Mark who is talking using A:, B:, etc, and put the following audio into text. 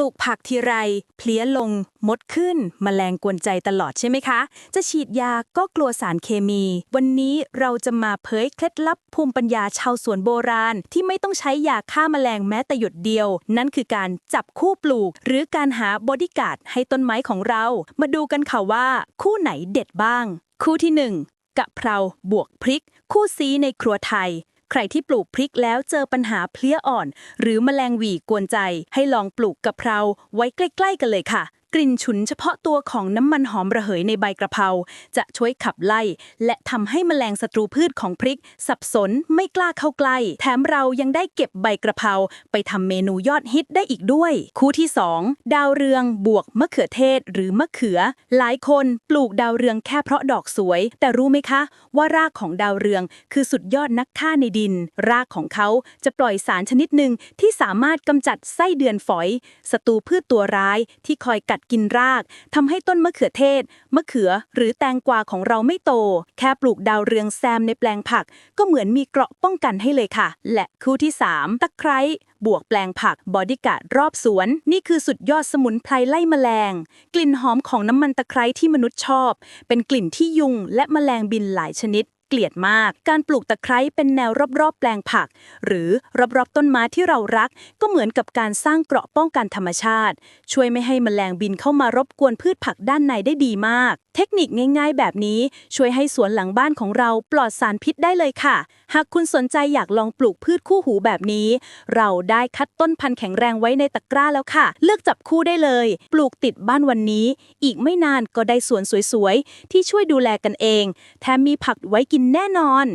A: ลูกผักทีไร เพลี้ยลง มดขึ้นแมลงกวนใจตลอดใช่ไหมคะ จะฉีดยาก็กลัวสารเคมี วันนี้เราจะมาเผยเคล็ดลับภูมิปัญญาชาวสวนโบราณ ที่ไม่ต้องใช้ยาฆ่าแมลงแม้แต่หยดเดียว นั่นคือการจับคู่ปลูก หรือการหาบอดี้การ์ดให้ต้นไม้ของเรา มาดูกันค่ะว่า คู่ไหนเด็ดบ้าง คู่ที่หนึ่งกะเพราบวกพริก คู่ซีในครัวไทย ใครที่ปลูกพริกแล้วเจอปัญหาเพลี้ยอ่อน หรือแมลงหวีกวนใจให้ลองปลูกกะเพราไว้ใกล้ ๆ กันเลยค่ะ กลิ่นฉุนเฉพาะตัวของน้ำมันหอมระเหยในใบกระเพราจะช่วยขับไล่ และทำให้แมลงศัตรูพืชของพริก สับสนไม่กล้าเข้าใกล้ แถมเรายังได้เก็บใบกระเพราไปทำเมนูยอดฮิตได้อีกด้วย คู่ที่ 2 ดาวเรืองบวกมะเขือเทศหรือมะเขือ หลายคนปลูกดาวเรืองแค่เพราะดอกสวย แต่รู้ไหมคะ ว่ารากของดาวเรืองคือสุดยอดนักฆ่าในดิน รากของเขาจะปล่อยสารชนิดหนึ่งที่สามารถกำจัดไส้เดือนฝอยศัตรูพืชตัวร้ายที่คอยกัดกินรากทำให้ต้นมะเขือเทศ มะเขือหรือแตงกวาของเราไม่โต แค่ปลูกดาวเรืองแซมในแปลงผัก ก็เหมือนมีเกราะป้องกันให้เลยค่ะ และคู่ที่ 3 ตะไคร้บวกแปลงผักบอดี้การ์ดรอบสวน นี่คือสุดยอดสมุนไพรไล่แมลง กลิ่นหอมของน้ำมันตะไคร้ที่มนุษย์ชอบ เป็นกลิ่นที่ยุงและแมลงบินหลายชนิด เกลียดมาก การปลูกตะไคร้เป็นแนวรอบๆ แปลงผัก หรือรอบๆ ต้นไม้ที่เรารัก ก็เหมือนกับการสร้างเกราะป้องกันธรรมชาติ ช่วยไม่ให้แมลงบินเข้ามารบกวนพืชผักด้านในได้ดีมากเทคนิคง่ายๆ แบบนี้ช่วยให้สวนหลังบ้านของเราปลอดสารพิษได้เลยค่ะ หากคุณสนใจอยากลองปลูกพืชคู่หูแบบนี้ เราได้คัดต้นพันธุ์แข็งแรงไว้ในตะกร้าแล้วค่ะ เลือกจับคู่ได้เลย ปลูกติดบ้านวันนี้ อีกไม่นานก็ได้สวนสวยๆ ที่ช่วยดูแลกันเอง แถมมีผักไว้กินแน่นอน